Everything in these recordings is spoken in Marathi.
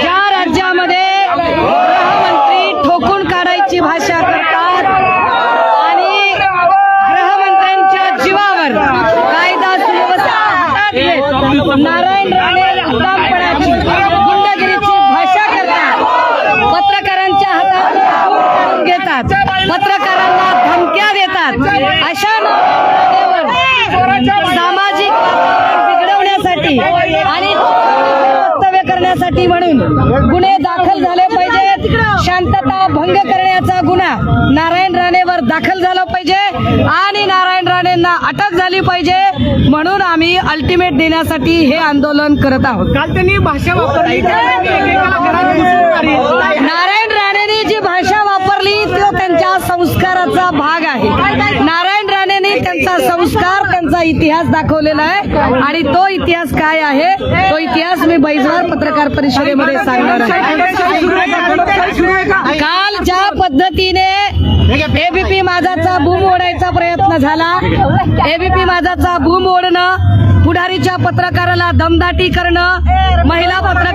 ज्या राज्यामध्ये गृहमंत्री ठोकून काढायची भाषा करतात आणि गृहमंत्र्यांच्या जीवावर कायदा सुव्यवस्था हातात नारायण राणे गुंडगिरीची भाषा करतात. पत्रकारांच्या हातात घेतात. पत्रकारांना धमक्या देतात. अशा सामाजिक वातावरण बिघडवण्यासाठी आणि वक्तव्य म्हणून गुन्हे दाखल झाले पाहिजेत शांतता भंग करण्याचा गुन्हा नारायण राणेवर दाखल झाला पाहिजे आणि नारायण राणेंना अटक झाली पाहिजे म्हणून आम्ही अल्टिमेट देण्यासाठी हे आंदोलन करत आहोत. काल त्यांनी भाषा वापरली. नारायण राणेने जी भाषा वापरली तो त्यांच्या संस्काराचा भाग आहे. नारायण राणेने त्यांचा संस्कार त्यांचा इतिहास दाखवलेला आहे. आणि तो इतिहास काय आहे? तो इतिहास मी बैजवार पत्रकार परिषदेमध्ये सांगणार आहे. काल ज्या पद्धतीने एबीपी माझाचा बूम ओढायचा प्रयत्न झाला एबीपी माझाचा बूम ओढणं पुढारीच्या पत्रकाराला दमदाटी करणं महिला पत्रकार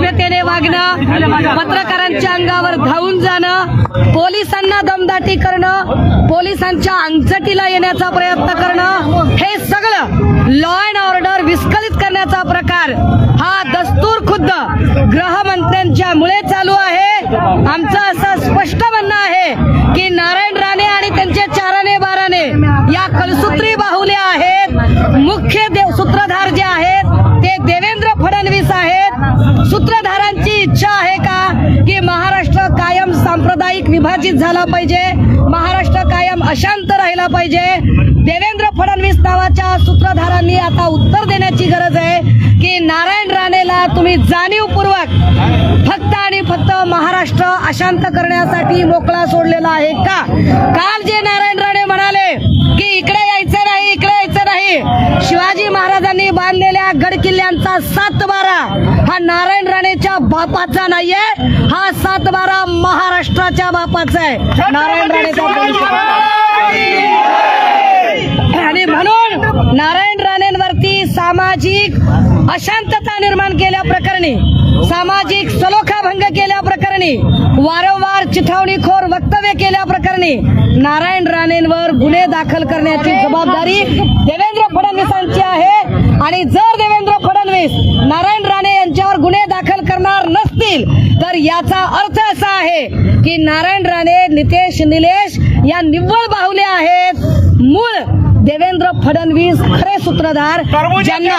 असभ्यतेने वागणं पत्रकारांच्या अंगावर धावून जाणं पोलिसांना दमदाटी करणं पोलिसांच्या अंगचटीला येण्याचा प्रयत्न करणं हे सगळं लॉ अँड ऑर्डर विस्कळीत करण्याचा प्रकार विभाजित झाला पाहिजे. महाराष्ट्र कायम अशांत राहिला पाहिजे. देवेंद्र फडणवीस नावाच्या सूत्रधारांनी आता उत्तर देण्याची गरज आहे की नारायण राणेला तुम्ही जाणीवपूर्वक फक्त आणि फक्त महाराष्ट्र अशांत करण्यासाठी मोकळा सोडलेला आहे का? काल जे नारायण राणे नाही शिवाजी महाराजांनी बांधलेल्या गड किल्ल्यांचा सात बारा हा नारायण राणेच्या बापाचा नाहीये हा सात बारा महाराष्ट्राच्या बापाचा आहे. नारायण राणेचा आणि म्हणून नारायण राणेंवरती सामाजिक अशांतता निर्माण केल्या प्रकरणी सामाजिक सलोखा भंग केल्या प्रकरणी वारंवार चिथावणीखोर वक्तव्य केल्या प्रकरणी नारायण राणेंवर गुन्हे दाखल करण्याची जबाबदारी देवेंद्र फडणवीसांची आहे. आणि जर देवेंद्र फडणवीस नारायण राणे यांच्यावर गुन्हे दाखल करणार नसतील तर याचा अर्थ असा आहे की नारायण राणे नितेश निलेश या निव्वळ बाहुले आहेत. मूळ देवेंद्र फडणवीस खरे सूत्रधार. ज्यांना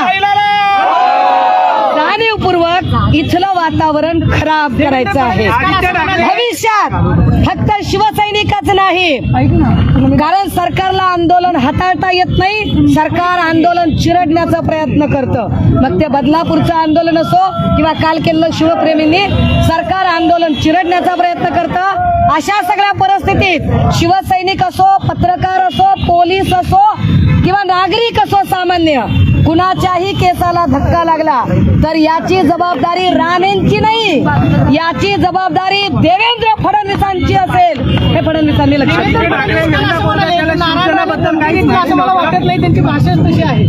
इथलं वातावरण खराब करायचं आहे. भविष्यात फक्त शिवसैनिकच नाही. कारण सरकारला आंदोलन हाताळता येत नाही. सरकार आंदोलन चिरडण्याचा प्रयत्न करतं. मग ते बदलापूरचं आंदोलन असो किंवा काल केलेलं शिवप्रेमींनी सरकार आंदोलन चिरडण्याचा प्रयत्न करतं. अशा सगळ्या परिस्थितीत शिवसैनिक असो पत्रकार असो पोलीस असो किंवा नागरिक असो सामान्य कुणाच्याही केसाला धक्का लागला तर याची जबाबदारी राणेंची नाही याची जबाबदारी देवेंद्र फडणवीसांची असेल. हे फडणवीसांनी लक्षात त्यांची भाषाच तशी आहे.